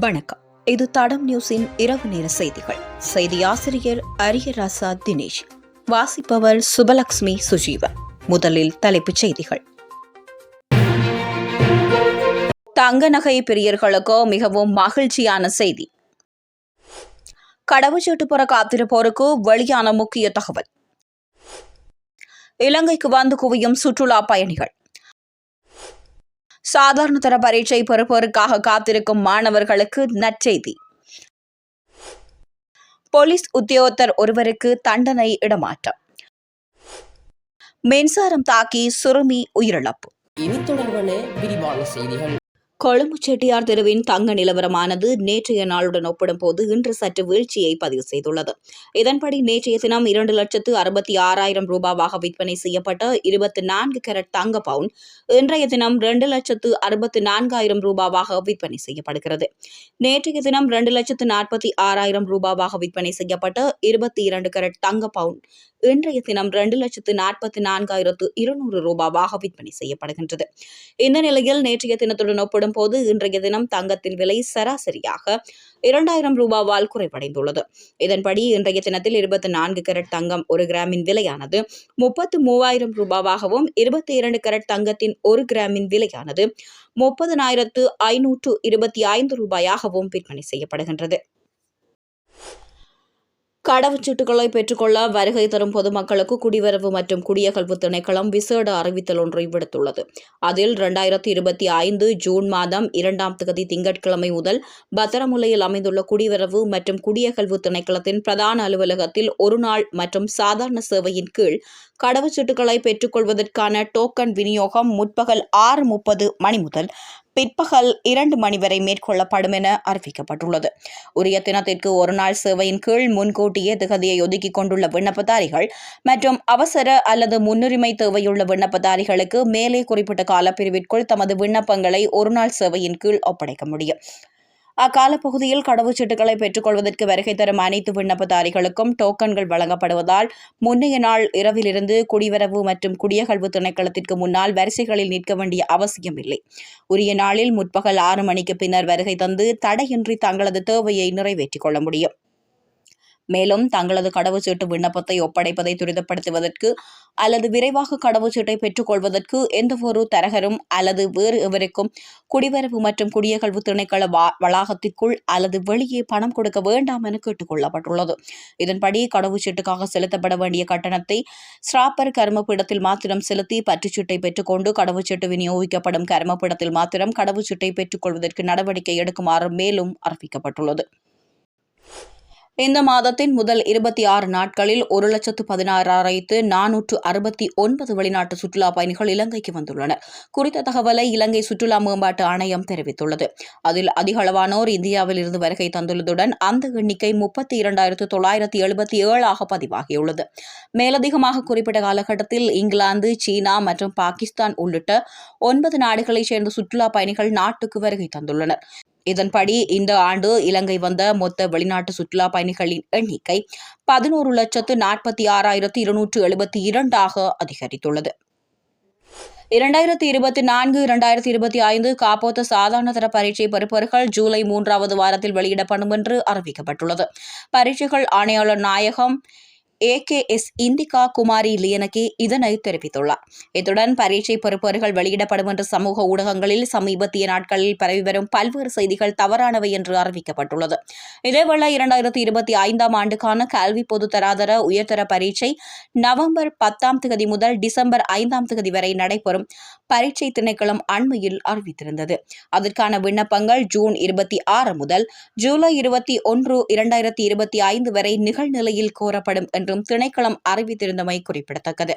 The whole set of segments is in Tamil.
வணக்கம். இது தடம் நியூஸின் இரவு நேர செய்திகள். செய்தி ஆசிரியர் அரியராசா தினேஷ். வாசிப்பவர் சுபலக்ஷ்மி சுஜீவன். முதலில் தலைப்புச் செய்திகள். தங்க நகை பிரியர்களுக்கோ மிகவும் மகிழ்ச்சியான செய்தி. கடவுச்சீட்டு பெற காத்திருப்போருக்கு வெளியான முக்கிய தகவல். இலங்கைக்கு வந்து குவியும் சுற்றுலா பயணிகள். சாதாரண தர பரீட்சை பெறுபவருக்காக காத்திருக்கும் மாணவர்களுக்கு நற்செய்தி. போலீஸ் உத்தியோகத்தர் ஒருவருக்கு தண்டனை இடமாற்றம். மின்சாரம் தாக்கி சுருமி உயிரிழப்பு. இனி தொடர்பான விரிவான செய்திகள். கொழும்பு செட்டியார் தெருவின் தங்க நிலவரமானது நேற்றைய நாளுடன் ஒப்பிடும்போது இன்று சற்று வீழ்ச்சியை பதிவு செய்துள்ளது. இதன்படி நேற்றைய தினம் இரண்டு லட்சத்து அறுபத்தி ஆறாயிரம் ரூபாவாக விற்பனை செய்யப்பட்ட இருபத்தி நான்கு கேரட் தங்க பவுன் இன்றைய தினம் இரண்டு லட்சத்து அறுபத்தி நான்காயிரம் ரூபாவாக விற்பனை செய்யப்படுகிறது. நேற்றைய தினம் இரண்டு லட்சத்து நாற்பத்தி ஆறாயிரம் ரூபாவாக விற்பனை செய்யப்பட்ட இருபத்தி இரண்டு கேரட் தங்க பவுன் இன்றைய தினம் இரண்டு லட்சத்து நாற்பத்தி நான்காயிரத்து இருநூறு ரூபாவாக விற்பனை செய்யப்படுகின்றது. இந்த நிலையில் நேற்றைய தினத்துடன் ஒப்பிடும் ஒப்பிடும்போது இன்றைய தினம் தங்கத்தின் விலை சராசரியாக இரண்டாயிரம் ரூபாவால் குறைவடைந்துள்ளது. இதன்படி இன்றைய தினத்தில் இருபத்தி நான்கு கரட் தங்கம் ஒரு கிராமின் விலையானது முப்பத்து மூவாயிரம் ரூபாவாகவும் இருபத்தி இரண்டு கரட் தங்கத்தின் ஒரு கிராமின் விலையானது முப்பதனாயிரத்து ஐநூற்று இருபத்தி ஐந்து ரூபாயாகவும் விற்பனை செய்யப்படுகின்றது. கடவுச்சீட்டுகளை பெற்றுக்கொள்ள வருகை தரும் பொதுமக்களுக்கு குடிவரவு மற்றும் குடியகல்வு திணைக்களம் விசேட அறிவித்தல் ஒன்றை விடுத்துள்ளது. அதில் இரண்டாயிரத்தி இருபத்தி ஐந்து ஜூன் மாதம் இரண்டாம் தேதி திங்கட்கிழமை முதல் பத்திரமுலையில் அமைந்துள்ள குடிவரவு மற்றும் குடியகல்வு திணைக்களத்தின் பிரதான அலுவலகத்தில் ஒரு நாள் மற்றும் சாதாரண சேவையின் கீழ் கடவுச்சீட்டுகளை பெற்றுக்கொள்வதற்கான டோக்கன் விநியோகம் முற்பகல் ஆறு முப்பது மணி முதல் பிற்பகல் இரண்டு மணி வரை மேற்கொள்ளப்படும் என அறிவிக்கப்பட்டுள்ளது. உரிய தினத்திற்கு ஒரு நாள் சேவையின் கீழ் முன்கூட்டியே திகதியை ஒதுக்கிக் கொண்டுள்ள விண்ணப்பதாரிகள் மற்றும் அவசர அல்லது முன்னுரிமை தேவையுள்ள விண்ணப்பதாரிகளுக்கு மேலே குறிப்பிட்ட காலப்பிரிவிற்குள் தமது விண்ணப்பங்களை ஒருநாள் சேவையின் கீழ் ஒப்படைக்க முடியும். அக்காலப்பகுதியில் கடவுச்சீட்டுகளை பெற்றுக்கொள்வதற்கு வருகை தரும் அனைத்து விண்ணப்பதாரிகளுக்கும் டோக்கன்கள் வழங்கப்படுவதால் முன்னைய நாள் இரவிலிருந்து குடிவரவு மற்றும் குடியகழ்வு திணைக்களத்திற்கு முன்னால் வரிசைகளில் நிற்க வேண்டிய அவசியம் இல்லை. உரிய நாளில் முற்பகல் ஆறு மணிக்கு பின்னர் வருகை தந்து தடையின்றி தங்களது தேவையை நிறைவேற்றிக் கொள்ள முடியும். மேலும் தங்களது கடவுச்சீட்டு விண்ணப்பத்தை ஒப்படைப்பதை துரிதப்படுத்துவதற்கு அல்லது விரைவாக கடவுச்சீட்டை பெற்றுக்கொள்வதற்கு எந்தவொரு தரகரும் அல்லது வேறு எவருக்கும் குடிவரவு மற்றும் குடியகழ்வு திணைக்கள வளாகத்திற்குள் அல்லது வெளியே பணம் கொடுக்க வேண்டாம் என கேட்டுக் கொள்ளப்பட்டுள்ளது இதன்படி கடவுச்சீட்டுக்காக செலுத்தப்பட வேண்டிய கட்டணத்தை ஸ்ராப்பர் கர்மபீடத்தில் மாத்திரம் செலுத்தி பற்றுச்சீட்டை பெற்றுக்கொண்டு கடவுச்சீட்டு விநியோகிக்கப்படும் கர்மபீடத்தில் மாத்திரம் கடவுச்சீட்டை பெற்றுக்கொள்வதற்கு நடவடிக்கை எடுக்குமாறு மேலும் அறிவிக்கப்பட்டுள்ளது. இந்த மாதத்தின் முதல் இருபத்தி ஆறு நாட்களில் ஒரு லட்சத்து பதினாறாயிரத்து நானூற்று அறுபத்தி ஒன்பது வெளிநாட்டு சுற்றுலா பயணிகள் இலங்கைக்கு வந்துள்ளனர். குறித்த தகவலை இலங்கை சுற்றுலா மேம்பாட்டு ஆணையம் தெரிவித்துள்ளது. அதில் அதிகளவானோர் இந்தியாவில் இருந்து வருகை தந்துள்ளதுடன் அந்த எண்ணிக்கை முப்பத்தி இரண்டாயிரத்து தொள்ளாயிரத்தி எழுபத்தி ஏழாக பதிவாகியுள்ளது. மேலதிகமாக குறிப்பிட்ட காலகட்டத்தில் இங்கிலாந்து சீனா மற்றும் பாகிஸ்தான் உள்ளிட்ட ஒன்பது நாடுகளைச் சேர்ந்த சுற்றுலா பயணிகள் நாட்டுக்கு வருகை தந்துள்ளனர். இதன்படி இந்த ஆண்டு இலங்கை வந்த மொத்த வெளிநாட்டு சுற்றுலா பயணிகளின் எண்ணிக்கை பதினோரு லட்சத்து நாற்பத்தி ஆறாயிரத்து இருநூற்று எழுபத்தி இரண்டாக அதிகரித்துள்ளது. இரண்டாயிரத்தி இருபத்தி நான்கு இரண்டாயிரத்தி இருபத்தி ஐந்து காப்போத்த சாதாரண தர பரீட்சை பெறுபவர்கள் ஜூலை மூன்றாவது வாரத்தில் வெளியிடப்படும் என்று அறிவிக்கப்பட்டுள்ளது. பரீட்சைகள் ஆணையாளர் நாயகம் ஏகேஎஸ் இந்திகா குமாரி லியனகி இதனை தெரிவித்துள்ளார். இத்துடன் பரீட்சை பொறுப்பவர்கள் வெளியிடப்படும் என்று சமூக ஊடகங்களில் சமீபத்திய நாட்களில் பரவி வரும் பல்வேறு செய்திகள் தவறானவை என்று அறிவிக்கப்பட்டுள்ளது. இதேவேளை இரண்டாயிரத்தி இருபத்தி ஐந்தாம் ஆண்டுக்கான கல்வி பொது தராதர உயர்தர பரீட்சை நவம்பர் பத்தாம் தேதி முதல் டிசம்பர் ஐந்தாம் தேதி வரை நடைபெறும் பரீட்சை திணைக்களம் அண்மையில் அறிவித்திருந்தது. அதற்கான விண்ணப்பங்கள் ஜூன் இருபத்தி ஆறு முதல் ஜூலை இருபத்தி ஒன்று இரண்டாயிரத்தி இருபத்தி ஐந்து வரை நிகழ்நிலையில் கோரப்படும் என்றும் திணைக்களம் அறிவித்திருந்தமை குறிப்பிடத்தக்கது.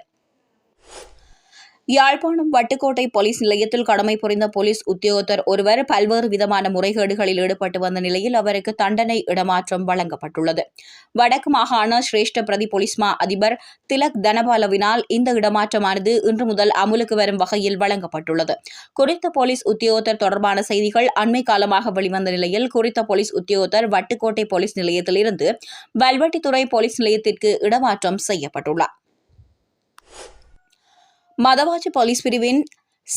யாழ்ப்பாணம் வட்டுக்கோட்டை போலீஸ் நிலையத்தில் கடமை புரிந்த போலீஸ் உத்தியோகத்தர் ஒருவர் பல்வேறு விதமான முறைகேடுகளில் ஈடுபட்டு வந்த நிலையில் அவருக்கு தண்டனை இடமாற்றம் வழங்கப்பட்டுள்ளது. வடக்கு மாகாண சிரேஷ்ட பிரதி போலீஸ் மா அதிபர் திலக் தனபாலவினால் இந்த இடமாற்றமானது இன்று முதல் அமுலுக்கு வரும் வகையில் வழங்கப்பட்டுள்ளது. குறித்த போலீஸ் உத்தியோகத்தர் தொடர்பான செய்திகள் அண்மை காலமாக வெளிவந்த நிலையில் குறித்த போலீஸ் உத்தியோகத்தர் வட்டுக்கோட்டை போலீஸ் நிலையத்திலிருந்து வல்வெட்டித்துறை போலீஸ் நிலையத்திற்கு இடமாற்றம் செய்யப்பட்டுள்ளார். மதவாச்சி போலீஸ் பிரிவின்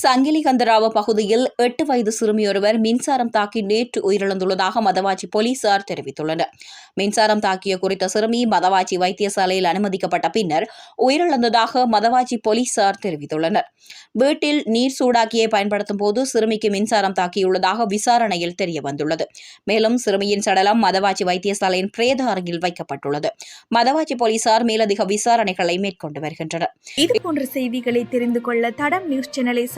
சங்கிலிகந்தராவ பகுதியில் எட்டு வயது சிறுமியொருவர் மின்சாரம் தாக்கி நேற்று உயிரிழந்துள்ளதாக மதவாச்சி போலீசார் தெரிவித்துள்ளனர். மின்சாரம் தாக்கிய குறித்த சிறுமி மதவாச்சி வைத்தியசாலையில் அனுமதிக்கப்பட்ட பின்னர் உயிரிழந்ததாக மதவாச்சி போலீசார் தெரிவித்துள்ளனர். வீட்டில் நீர் சூடாக்கியை பயன்படுத்தும் போது சிறுமிக்கு மின்சாரம் தாக்கியுள்ளதாக விசாரணையில் தெரியவந்துள்ளது. மேலும் சிறுமியின் சடலம் மதவாச்சி வைத்தியசாலையின் பிரேத அரங்கில் வைக்கப்பட்டுள்ளது. மதவாச்சி போலீசார் மேலதிக விசாரணைகளை மேற்கொண்டு வருகின்றனர். இதுபோன்ற செய்திகளை தெரிந்து கொள்ள தடம் நியூஸ் சேனலை